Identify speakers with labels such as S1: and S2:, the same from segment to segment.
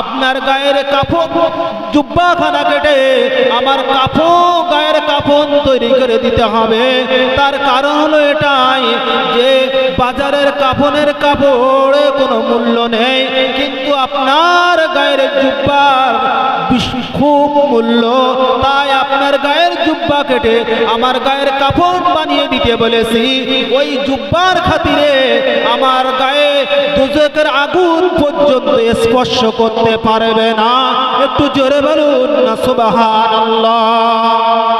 S1: আপনার গায়ের কাফন, জুব্বাখানা কেটে আমার কাফন, গায়ের কাফন তৈরি করে দিতে হবে। তার কারণ হলো এটাই যে বাজারের কাফনের কাপড়ে কোনো মূল্য নেই, কিন্তু আপনার গায়ের জুব্বার খুব মূল্য। কেটে আমার গায়ের কাপড় বানিয়ে দিতে বলেছি। ওই জুব্বার খাতিরে আমার গায়ে দুজকের আগুন পর্যন্ত স্পর্শ করতে পারবে না। একটু জোরে বলুন না সুবাহ নবী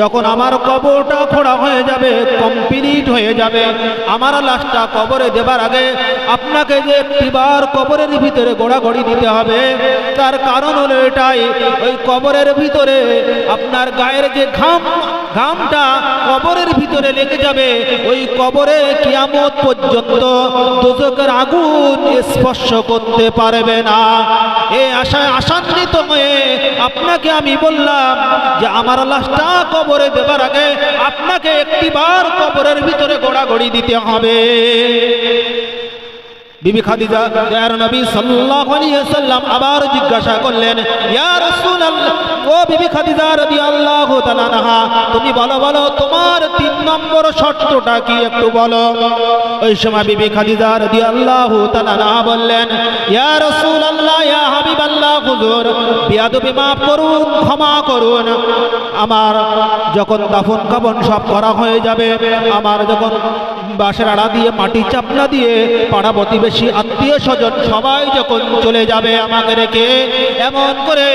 S1: যখন আমার কবরটা খোঁড়া হয়ে যাবে কমপ্লিট হয়ে যাবে, আমার লাশটা কবরে দেবার আগে আপনাকে যে একটিবার কবরের ভিতরে গোড়াগড়ি দিতে হবে, তার কারণ হলো এটাই, ওই কবরের ভিতরে আপনার গায়ের যে ঘাম ঘামটা কবরের ভিতরে লেগে যাবে। ওই কবরে কিয়ামত পর্যন্ত দুজকের আগুন স্পর্শ করতে পারবে না। এ আশায় আশান্বিত হয়ে আপনাকে আমি বললাম যে আমার লাশটা কবরে দেবার আগে আপনাকে একটিবার কবরের ভিতরে গোড়াগড়ি দিতে হবে। বিবি খাদিজা দয়ার নবী আলাইহি সাল্লাম আবার জিজ্ঞাসা করলেন, ইয়া রাসূলুল্লাহ ও বিবি খাদিজা রাদিয়াল্লাহু তাআলা আনহা, তুমি বলো বলো, তোমার তিন নম্বর শর্তটা কি একটু বলো? ওই সময় বিবি খাদিজা রাদিয়াল্লাহু তাআলা আনহা বললেন, ইয়া রাসূলুল্লাহ, ইয়া হাবিবাল্লাহ, হুজুর, বিয়াদবি মাফ করুন, ক্ষমা করুন। আমার যখন দাফন কাফন সব করা হয়ে যাবে, আমার যখন বাসের আড়া দিয়ে মাটি চাপনা দিয়ে পাড়া প্রতিবেশী, আত্মীয় স্বজন সবাই যখন চলে যাবে আমাকে রেখে, এমন করে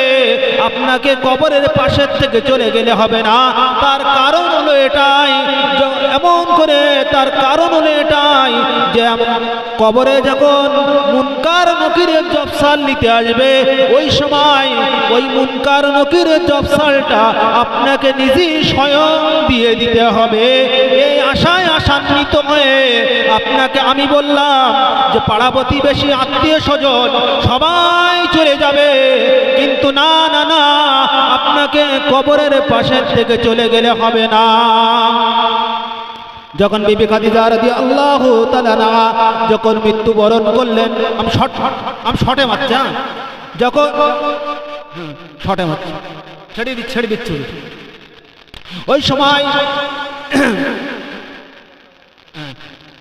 S1: আপনাকে কবরের পাশের থেকে চলে গেলে হবে না। তার কারণ হলো এটাই এমন করে তার কারণ হলো এটাই, যে কবরে যখন মুনকার নকিরের জবসাল নিতে আসবে, ওই সময় ওই মুনকার নকিরের জবসালটা আপনাকে নিজেই স্বয়ং দিয়ে দিতে হবে। এই আশায় আশান্বিত হয়ে আপনাকে আমি বললাম যে পাড়া প্রতিবেশী, আত্মীয় স্বজন সবাই চলে যাবে। কিন্তু না না না আপনাকে কবরের পাশের থেকে চলে গেলে হবে না যখন বিবি খাদিজা রাদিয়াল্লাহু তাআলা না যখন মৃত্যুবরণ করলেন আমি শট আমি শর্টে মারছি? যখন শর্টে মারছি, ছেড়ে দি ছেড়ে দিচ্ছি ওই সময়,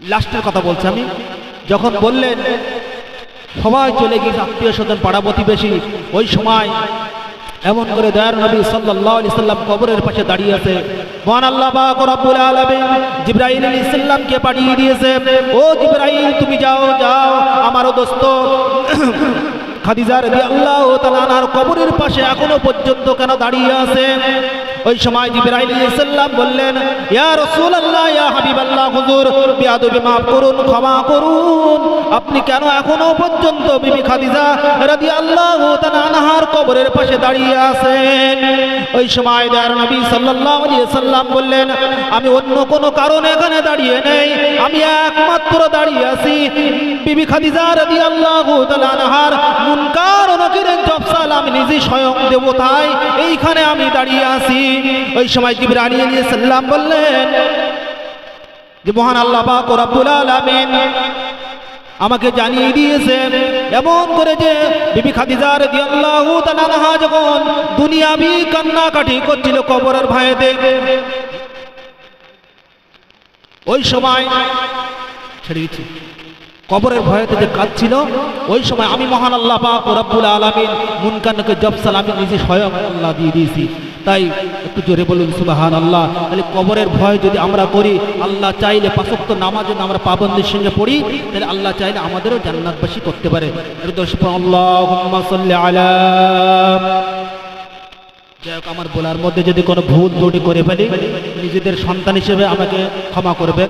S1: লাস্টের কথা বলছি আমি, যখন বললেন, সবাই চলে গিয়েছে, আত্মীয় স্বজন পাড়া প্রতিবেশী ওই সময় এমন করে দয়ার নবী সাল্লাল্লাহু আলাইহি সাল্লাম কবরের পাশে দাঁড়িয়ে আছে। ও তুমি যাও যাও। আমারও দোস্ত খাদিজা কবরের পাশে এখনও পর্যন্ত কেন দাঁড়িয়ে আছে? ওই সময় জিবরাইল বললেন আপনি কেন এখনও পর্যন্ত বিবি খাদিজা রাদিয়াল্লাহু তাআলা আনহার কবরের পাশে দাঁড়িয়ে আছেন? ওই সময় দয়ার নবী সাল্লাম বললেন, আমি অন্য কোনো কারণে এখানে দাঁড়িয়ে নেই। আমি একমাত্র দাঁড়িয়ে আছি বিবি খাদিজা রাদিয়াল্লাহু তাআলা আনহার মুনকার নিজে স্বয়ং দেবতাই এইখানে আমি দাঁড়িয়ে আছি। ওই সময় জিবরাইল আলাইহিস সালাম বললেন, যে মহান আল্লাহ পাক রব্বুল আলামিন আমাকে জানিয়ে দিয়েছে এমন করে যে বিবি খাদিজা রাদিয়াল্লাহু তাআলা যখন দুনিয়াবি কান্নাকাটি করছিল কবরের ভয়েতে, ওই সময় ছেড়ে দিচ্ছি কবরের ভয়েতে যে কাঁদছিল, ওই সময় আমি মহান আল্লাহ পাক রব্বুল আলামিন মুনকানকে জবসাল আমি নিজে স্বয়ং আল্লাহ দিয়ে দিয়েছি। তাই একটু জোরে বলুন সুবাহান আল্লাহ তাহলে কবরের ভয় যদি আমরা করি, আল্লাহ চাইলে পাঁচক্ত নামাজ যদি আমরা পাবন্দির সঙ্গে পড়ি, তাহলে আল্লাহ চাইলে আমাদেরও জান্নাতবাসী করতে পারে। যাই হোক, আমার বলার মধ্যে যদি কোনো ভুল ত্রুটি করে ফেলি, নিজেদের সন্তান হিসেবে আমাকে ক্ষমা করবে।